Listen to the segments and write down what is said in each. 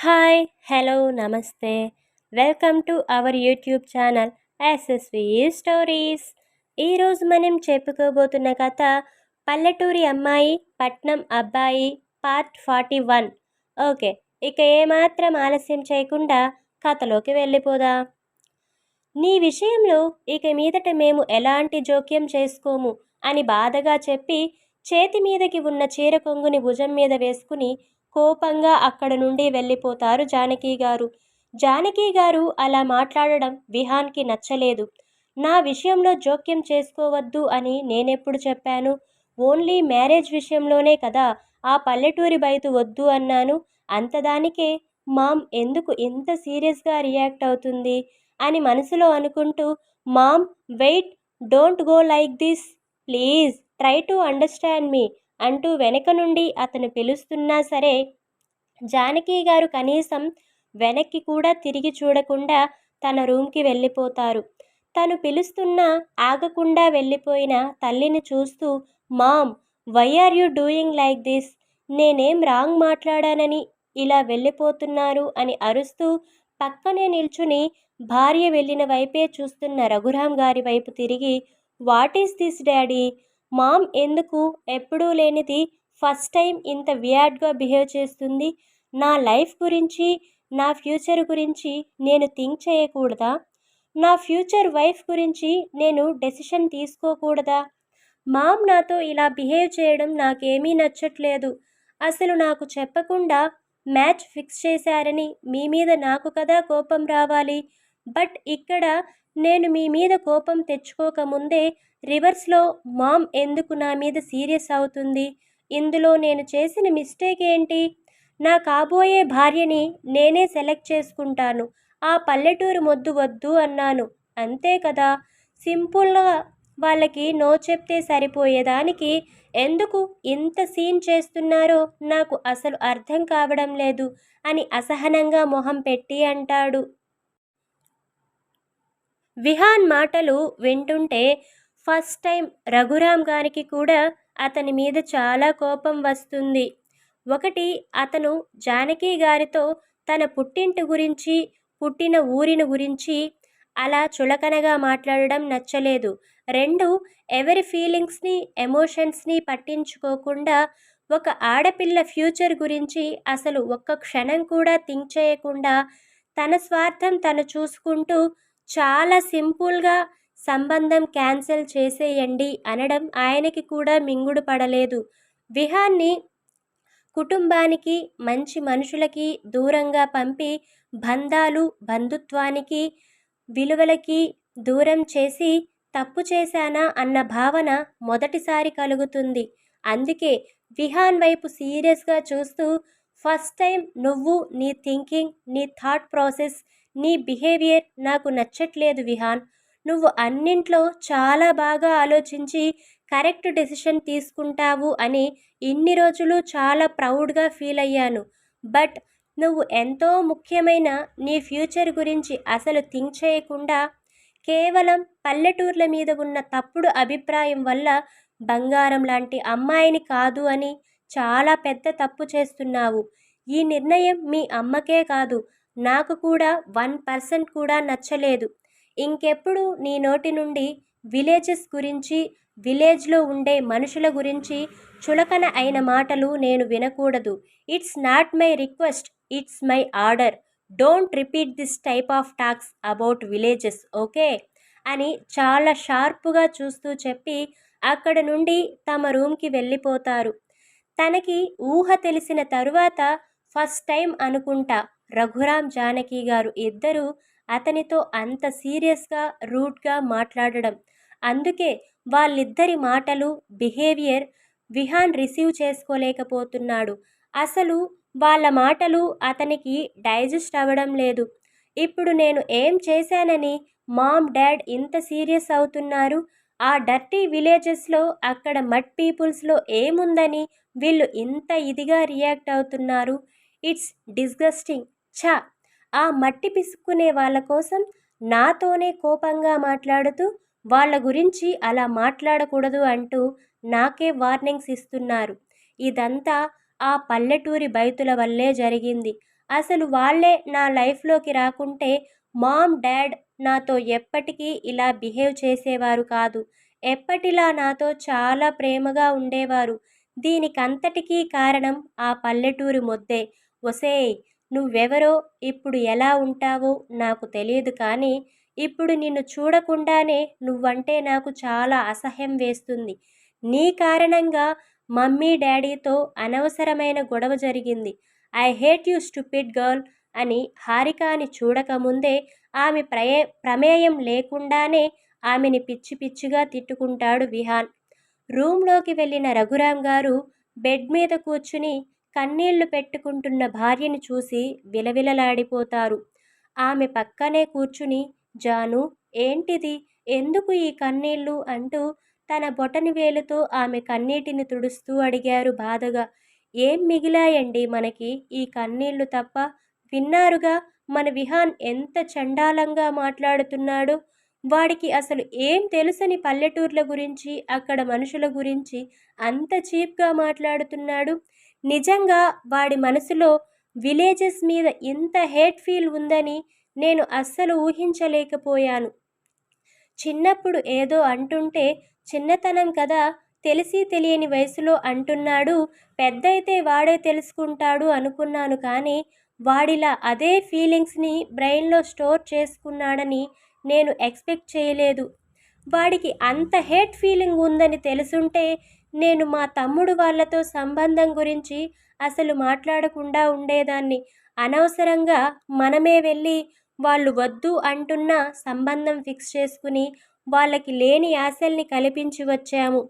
Hi hello నమస్తే. Welcome to our YouTube channel SSV stories ఈరోజు మనం చెప్పుకోబోతున్న కథ పల్లెటూరి అమ్మాయి పట్నం అబ్బాయి పార్ట్ ఫార్టీ వన్ ఓకే ఇక ఏమాత్రం ఆలస్యం చేయకుండా కథలోకి వెళ్ళిపోదా? నీ విషయంలో ఇక మీదట మేము ఎలాంటి జోక్యం చేసుకోము అని బాధగా చెప్పి చేతి మీదకి ఉన్న చీర కొంగుని భుజం మీద వేసుకుని కోపంగా అక్కడ నుండి వెళ్ళిపోతారు జానకి గారు. జానకి గారు అలా మాట్లాడడం విహాన్కి నచ్చలేదు. నా విషయంలో జోక్యం చేసుకోవద్దు అని నేనెప్పుడు చెప్పాను? ఓన్లీ మ్యారేజ్ విషయంలోనే కదా ఆ పల్లెటూరి బయట వద్దు అన్నాను. అంతదానికే మామ్ ఎందుకు ఎంత సీరియస్గా రియాక్ట్ అవుతుంది? అని మనసులో అనుకుంటూ mom wait don't go like this please try to understand me. అంటూ వెనక నుండి అతను పిలుస్తున్నా సరే జానకి గారు కనీసం వెనక్కి కూడా తిరిగి చూడకుండా తన రూమ్కి వెళ్ళిపోతారు. తను పిలుస్తున్నా ఆగకుండా వెళ్ళిపోయిన తల్లిని చూస్తూ mom why are you doing like this? నేనేం రాంగ్ మాట్లాడానని ఇలా వెళ్ళిపోతున్నారు అని అరుస్తూ పక్కనే నిల్చుని భార్య వెళ్ళిన వైపే చూస్తున్న రఘురామ్ గారి వైపు తిరిగి what is this daddy? Mom ఎందుకు ఎప్పుడూ లేనిది ఫస్ట్ టైం ఇంత వియాడ్గా బిహేవ్ చేస్తుంది? నా లైఫ్ గురించి నా ఫ్యూచర్ గురించి నేను థింక్ చేయకూడదా? నా ఫ్యూచర్ వైఫ్ గురించి నేను డెసిషన్ తీసుకోకూడదా? మామ్ నాతో ఇలా బిహేవ్ చేయడం నాకేమీ నచ్చట్లేదు. అసలు నాకు చెప్పకుండా మ్యాచ్ ఫిక్స్ చేశారని మీ మీద నాకు కదా కోపం రావాలి. బట్ ఇక్కడ నేను మీ మీద కోపం తెచ్చుకోకముందే రివర్స్లో మామ్ ఎందుకు నా మీద సీరియస్ అవుతుంది? ఇందులో నేను చేసిన మిస్టేక్ ఏంటి? నా కాబోయే భార్యని నేనే సెలెక్ట్ చేసుకుంటాను. ఆ పల్లెటూరు మొద్దు వద్దు అన్నాను. అంతే కదా? సింపుల్గా వాళ్ళకి నో చెప్తే సరిపోయేదానికి ఎందుకు ఇంత సీన్ చేస్తున్నారో నాకు అసలు అర్థం కావడం లేదు అని అసహనంగా మొహం పెట్టి అంటాడు. విహాన్ మాటలు వింటుంటే ఫస్ట్ టైం రఘురామ్ గారికి కూడా అతని మీద చాలా కోపం వస్తుంది. ఒకటి అతను జానకి గారితో తన పుట్టింటి గురించి పుట్టిన ఊరిని గురించి అలా చులకనగా మాట్లాడడం నచ్చలేదు. రెండు ఎవరి ఫీలింగ్స్ని ఎమోషన్స్ని పట్టించుకోకుండా ఒక ఆడపిల్ల ఫ్యూచర్ గురించి అసలు ఒక్క క్షణం కూడా థింక్ చేయకుండా తన స్వార్థం తను చూసుకుంటూ చాలా సింపుల్గా సంబంధం క్యాన్సిల్ చేసేయండి అనడం ఆయనకి కూడా మింగుడు పడలేదు. విహాన్ని కుటుంబానికి మంచి మనుషులకి దూరంగా పంపి బంధాలు బంధుత్వానికి విలువలకి దూరం చేసి తప్పు చేశానా అన్న భావన మొదటిసారి కలుగుతుంది. అందుకే విహాన్ వైపు సీరియస్గా చూస్తూ ఫస్ట్ టైం నువ్వు నీ థింకింగ్ నీ థాట్ ప్రాసెస్ నీ బిహేవియర్ నాకు నచ్చట్లేదు విహాన్. నువ్వు అన్నింట్లో చాలా బాగా ఆలోచించి కరెక్ట్ డెసిషన్ తీసుకుంటావు అని ఇన్ని రోజులు చాలా ప్రౌడ్గా ఫీల్ అయ్యాను. బట్ నువ్వు ఎంతో ముఖ్యమైన నీ ఫ్యూచర్ గురించి అసలు థింక్ చేయకుండా కేవలం పల్లెటూర్ల మీద ఉన్న తప్పుడు అభిప్రాయం వల్ల బంగారం లాంటి అమ్మాయిని కాదు అని చాలా పెద్ద తప్పు చేస్తున్నావు. ఈ నిర్ణయం మీ అమ్మకే కాదు నాకు కూడా వన్ పర్సెంట్ కూడా నచ్చలేదు. ఇంకెప్పుడు నీ నోటి నుండి విలేజెస్ గురించి విలేజ్లో ఉండే మనుషుల గురించి చులకన అయిన మాటలు నేను వినకూడదు. It's not my request it's my order. Don't repeat this type of talks about villages okay? అని చాలా షార్ప్గా చూస్తూ చెప్పి అక్కడ నుండి తమ రూమ్కి వెళ్ళిపోతారు. తనకి ఊహ తెలిసిన తరువాత ఫస్ట్ టైం అనుకుంటా రఘురామ్ జానకి గారు ఇద్దరు అతనితో అంత సీరియస్గా రూట్గా మాట్లాడడం. అందుకే వాళ్ళిద్దరి మాటలు బిహేవియర్ విహాన్ రిసీవ్ చేసుకోలేకపోతున్నాడు. అసలు వాళ్ళ మాటలు అతనికి డైజెస్ట్ అవ్వడం లేదు. ఇప్పుడు నేను ఏం చేశానని మామ్ డాడ్ ఇంత సీరియస్ అవుతున్నారు? ఆ డర్టీ విలేజెస్లో అక్కడ మడ్ పీపుల్స్లో ఏముందని వీళ్ళు ఇంత ఇదిగా రియాక్ట్ అవుతున్నారు? It's disgusting. ఛా! ఆ మట్టి పిసుక్కునే వాళ్ళ కోసం నాతోనే కోపంగా మాట్లాడుతూ వాళ్ళ గురించి అలా మాట్లాడకూడదు అంటూ నాకే వార్నింగ్స్ ఇస్తున్నారు. ఇదంతా ఆ పల్లెటూరి బైతుల వల్లే జరిగింది. అసలు వాళ్ళే నా లైఫ్లోకి రాకుంటే మామ్ డాడ్ నాతో ఎప్పటికీ ఇలా బిహేవ్ చేసేవారు కాదు. ఎప్పటిలా నాతో చాలా ప్రేమగా ఉండేవారు. దీనికంతటికీ కారణం ఆ పల్లెటూరి మొద్దే. ఒసేయ్ నువ్వెవరో ఇప్పుడు ఎలా ఉంటావో నాకు తెలియదు కానీ ఇప్పుడు నిన్ను చూడకుండానే నువ్వంటే నాకు చాలా అసహ్యం వేస్తుంది. నీ కారణంగా మమ్మీ డాడీతో అనవసరమైన గొడవ జరిగింది. I hate you stupid girl అని హారికాని చూడకముందే ఆమె ప్రయే ప్రమేయం లేకుండానే ఆమెని పిచ్చి పిచ్చిగా తిట్టుకుంటాడు విహాన్. రూమ్లోకి వెళ్ళిన రఘురాం గారు బెడ్ మీద కూర్చుని కన్నీళ్ళు పెట్టుకుంటున్న భార్యని చూసి విలవిలలాడిపోతారు. ఆమె పక్కనే కూర్చుని జాను ఏంటిది? ఎందుకు ఈ కన్నీళ్ళు అంటూ తన బొటని వేలుతో ఆమె కన్నీటిని తుడుస్తూ అడిగారు బాధగా. ఏం మిగిలాయండి మనకి? ఈ కన్నీళ్ళు తప్ప విన్నారుగా? మన విహాన్ ఎంత చండాలంగా మాట్లాడుతున్నాడు. వాడికి అసలు ఏం తెలుసని పల్లెటూర్ల గురించి అక్కడ మనుషుల గురించి అంత చీప్గా మాట్లాడుతున్నాడు. నిజంగా వాడి మనసులో విలేజెస్ మీద ఇంత హేట్ ఫీల్ ఉందని నేను అస్సలు ఊహించలేకపోయాను. చిన్నప్పుడు ఏదో అంటుంటే చిన్నతనం కదా తెలిసి తెలియని వయసులో అంటున్నాడు పెద్దయితే వాడే తెలుసుకుంటాడు అనుకున్నాను కానీ వాడిలా అదే ఫీలింగ్స్ని బ్రెయిన్లో స్టోర్ చేసుకున్నాడని నేను ఎక్స్పెక్ట్ చేయలేదు. వాడికి అంత హేట్ ఫీలింగ్ ఉందని తెలుసుంటే నేను మా తమ్ముడు వాళ్ళతో సంబంధం గురించి అసలు మాట్లాడకుండా ఉండేదాన్ని. అనవసరంగా మనమే వెళ్ళి వాళ్ళు వద్దు అంటున్న సంబంధం ఫిక్స్ చేసుకుని వాళ్ళకి లేని ఆశల్ని కల్పించి వచ్చాము.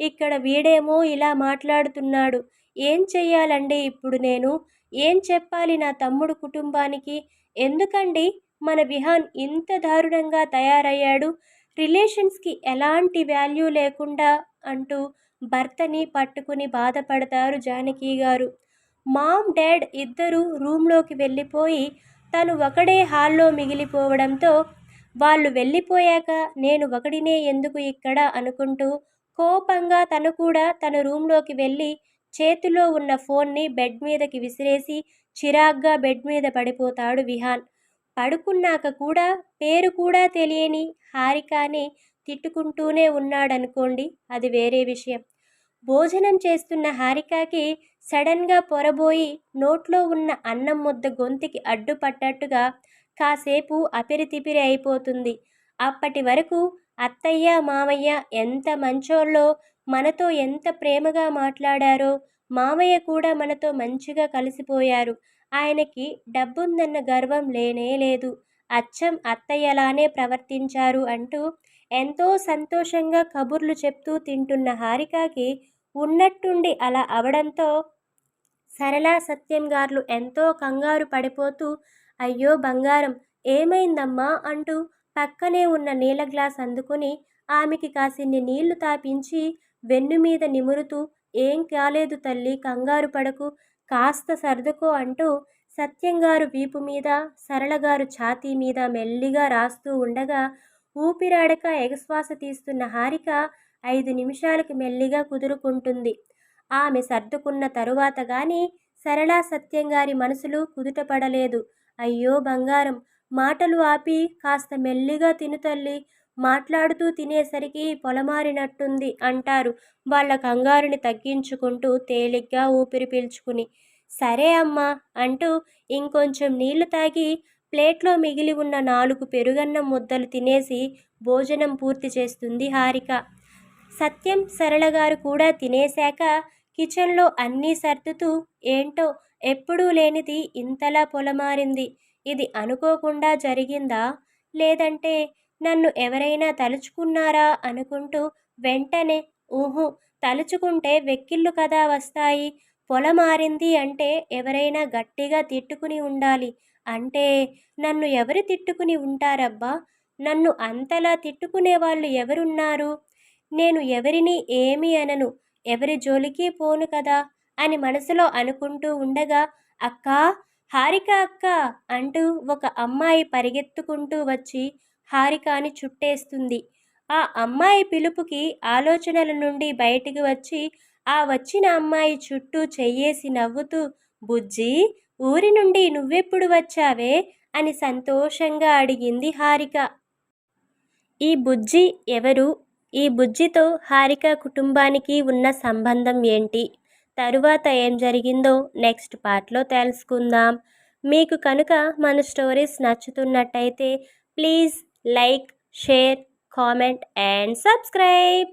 ఇక్కడ వీడేమో ఇలా మాట్లాడుతున్నాడు. ఏం చెయ్యాలండి ఇప్పుడు నేను? ఏం చెప్పాలి నా తమ్ముడు కుటుంబానికి? ఎందుకండి మన విహాన్ ఇంత దారుణంగా తయారయ్యాడు? రిలేషన్స్కి ఎలాంటి వాల్యూ లేకుండా అంటూ భర్తని పట్టుకుని బాధపడతారు జానకి గారు. మామ్ డాడ్ ఇద్దరు రూమ్లోకి వెళ్ళిపోయి తను ఒకడే హాల్లో మిగిలిపోవడంతో వాళ్ళు వెళ్ళిపోయాక నేను ఒకడినే ఎందుకు ఇక్కడ అనుకుంటూ కోపంగా తను కూడా తన రూమ్లోకి వెళ్ళి చేతిలో ఉన్న ఫోన్ని బెడ్ మీదకి విసిరేసి చిరాగ్గా బెడ్ మీద పడిపోతాడు విహాన్. పడుకున్నాక కూడా పేరు కూడా తెలియని హారికాని తిట్టుకుంటూనే ఉన్నాడనుకోండి అది వేరే విషయం. భోజనం చేస్తున్న హారికాకి సడన్గా పొరబోయి నోట్లో ఉన్న అన్నం ముద్ద గొంతుకి అడ్డుపట్టట్టుగా కాసేపు అపిరితిపిరి అయిపోతుంది. అప్పటి వరకు అత్తయ్య మామయ్య ఎంత మంచోళ్ళో మనతో ఎంత ప్రేమగా మాట్లాడారో మామయ్య కూడా మనతో మంచిగా కలిసిపోయారు. ఆయనకి డబ్బుందన్న గర్వం లేనే లేదు. అచ్చం అత్తయ్యలానే ప్రవర్తించారు అంటూ ఎంతో సంతోషంగా కబుర్లు చెప్తూ తింటున్న హారికకి ఉన్నట్టుండి అలా అవడంతో సరళ సత్యం ఎంతో కంగారు పడిపోతూ అయ్యో బంగారం ఏమైందమ్మా? అంటూ పక్కనే ఉన్న నీళ్ళ గ్లాస్ అందుకుని ఆమెకి కాసిన్ని నీళ్ళు తాపించి వెన్ను మీద నిమురుతూ ఏం కాలేదు తల్లి కంగారు పడకు. కాస్త సర్దుకో అంటూ సత్యంగారు వీపు మీద సరళగారు ఛాతీ మీద మెల్లిగా రాస్తూ ఉండగా ఊపిరాడక ఎగశ్వాస తీస్తున్న హారిక ఐదు నిమిషాలకి మెల్లిగా కుదురుకుంటుంది. ఆమె సర్దుకున్న తరువాత గాని సరళా సత్యంగారి మనసులు కుదుటపడలేదు అయ్యో బంగారం మాటలు ఆపి కాస్త మెల్లిగా తిను తల్లి మాట్లాడుతూ తినేసరికి పొలమారినట్టుంది అంటారు. వాళ్ళ కంగారుని తగ్గించుకుంటూ తేలిగ్గా ఊపిరి పీల్చుకుని సరే అమ్మా అంటూ ఇంకొంచెం నీళ్ళు తాగి ప్లేట్లో మిగిలి ఉన్న నాలుగు పెరుగన్నం ముద్దలు తినేసి భోజనం పూర్తి చేస్తుంది హారిక. సత్యం సరళగారు కూడా తినేశాక కిచెన్లో అన్నీ సర్దుతూ ఏంటో ఎప్పుడూ లేనిది ఇంతలా పొలమారింది. ఇది అనుకోకుండా జరిగిందా? లేదంటే నన్ను ఎవరైనా తలుచుకున్నారా అనుకుంటూ వెంటనే ఊహు తలుచుకుంటే వెక్కిళ్ళు కదా వస్తాయి. పొలమారింది అంటే ఎవరైనా గట్టిగా తిట్టుకుని ఉండాలి. అంటే నన్ను ఎవరు తిట్టుకుని ఉంటారబ్బా? నన్ను అంతలా తిట్టుకునే వాళ్ళు ఎవరున్నారు? నేను ఎవరిని ఏమి అనను. ఎవరి జోలికి పోను కదా? అని మనసులో అనుకుంటూ ఉండగా అక్కా హారిక అక్క అంటూ ఒక అమ్మాయి పరిగెత్తుకుంటూ వచ్చి హారికాని చుట్టేస్తుంది. ఆ అమ్మాయి పిలుపుకి ఆలోచనల నుండి బయటికి వచ్చి ఆ వచ్చిన అమ్మాయి చుట్టూ చెయ్యేసి నవ్వుతూ బుజ్జి ఊరి నుండి నువ్వెప్పుడు వచ్చావే? అని సంతోషంగా అడిగింది హారిక. ఈ బుజ్జి ఎవరు? ఈ బుజ్జితో హారిక కుటుంబానికి ఉన్న సంబంధం ఏంటి? తరువాత ఏం జరిగిందో నెక్స్ట్ పార్ట్లో తెలుసుకుందాం. మీకు కనుక మన stories నచ్చుతున్నట్టయితే please like, share, comment and subscribe.